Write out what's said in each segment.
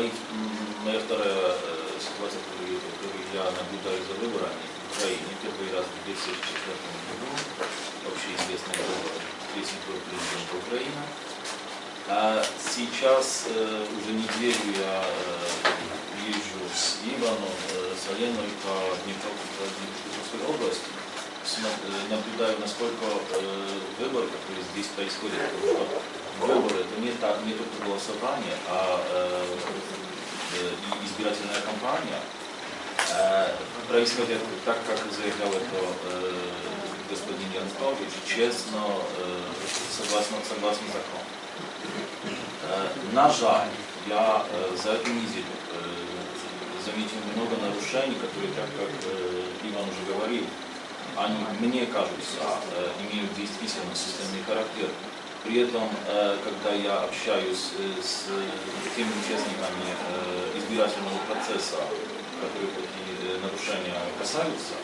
мои, моя вторая э, ситуация, которую, я наблюдаю за выборами в Украине. Первый раз в 2004 году общеизвестный выбор прессингового президента Украины. А сейчас э, уже неделю я э, езжу с Иваном, э, с Оленой по Днепропетровской области, наблюдаю, насколько э, выборы, которые здесь происходят, потому что выборы это не, так, не только голосование, а э, э, и избирательная кампания э, происходит так, как заявлял это э, господин Янукович, честно, э, согласно, согласно закону. Э, На жаль, я э, за эту неделю э, заметил много нарушений, которые, так как э, Иван уже говорил, они, мне кажется, э, имеют действительно системный характер. При этом, э, когда я общаюсь э, с теми участниками э, избирательного процесса, которые такие э, нарушения касаются,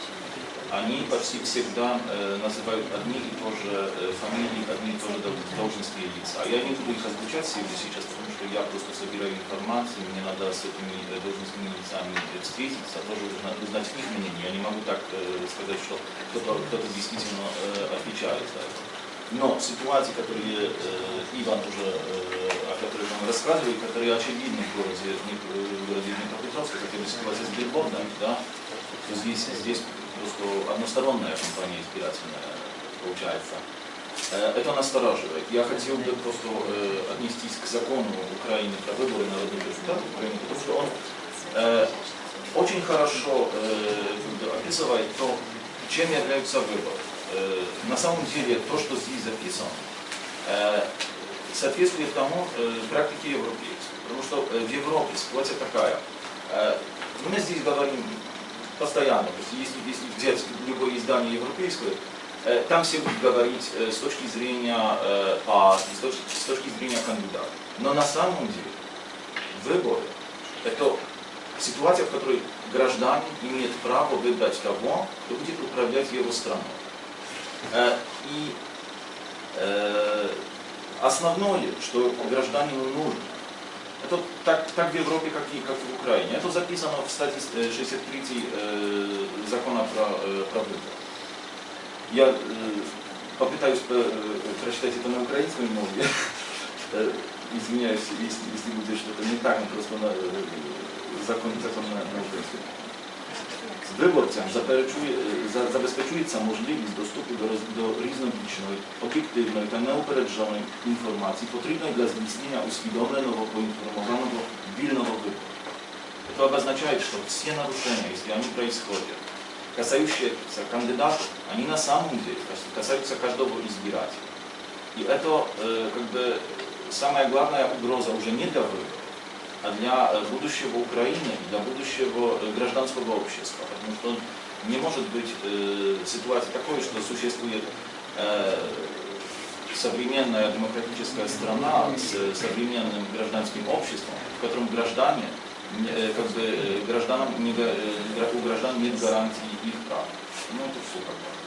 они почти всегда э, называют одни и то же э, фамилии, одни и то же дол- должностные лица. Я не буду их озвучать сегодня сейчас, потому что я просто собираю информацию, мне надо с этими э, должностными лицами э, встретиться, тоже узнать, их мнение. Я не могу так э, сказать, что кто-то кто действительно э, отвечает за это. Но ситуации, которые э, Иван уже, э, о которых он рассказывает, которые очевидны в городе, Днеп- э, в городе Днепропетровске, хотя бы ситуация с билбордами, да, здесь, здесь просто односторонняя кампания избирательная получается. Э, Это настораживает. Я хотел бы просто э, отнестись к закону Украины про выборы народных депутатов Украины, потому что он э, очень хорошо э, описывает то, чем являются выборы. Э, на самом деле то, что здесь записано, э, соответствует тому э, практике европейской. Потому что в Европе ситуация такая. Э, мы здесь говорим постоянно, то есть если, если взять любое издание европейское, там все будут говорить с точки зрения э, партии, с точки, с точки зрения кандидата. Но на самом деле выборы – это ситуация, в которой гражданин имеет право выбрать того, кто будет управлять его страной. Э, И э, основное, что гражданину нужно, это так, так в Европе, как и, как и в Украине. Это записано в статье э, 63 э, закона про, э, про выборы. Я попытаюсь прочитать это на украинском. Э, Извиняюсь, если, если будет что-то не так, но просто на, закон, закон на, на українському. Виборцям заперечує, е, за- забезпечується можливість доступу до, роз- до різнобічної, об'єктивної та неупередженої інформації, потрібної для здійснення усвідомленого, поінформованого, вільного вибору. Это обозначает, что все нарушения, если они происходят, касающиеся кандидатов, они на самом деле кас- касаются каждого избирателя. И это э, как бы самая главная угроза уже не для выборов, а для э, будущего Украины, для будущего э, гражданского общества. Потому что не может быть э, ситуации такой, что существует э, современная демократическая страна с э, современным гражданским обществом, в котором граждане, не- э, как бы, гражданам не у граждан нет гарантии их прав. Ну, это все как бы.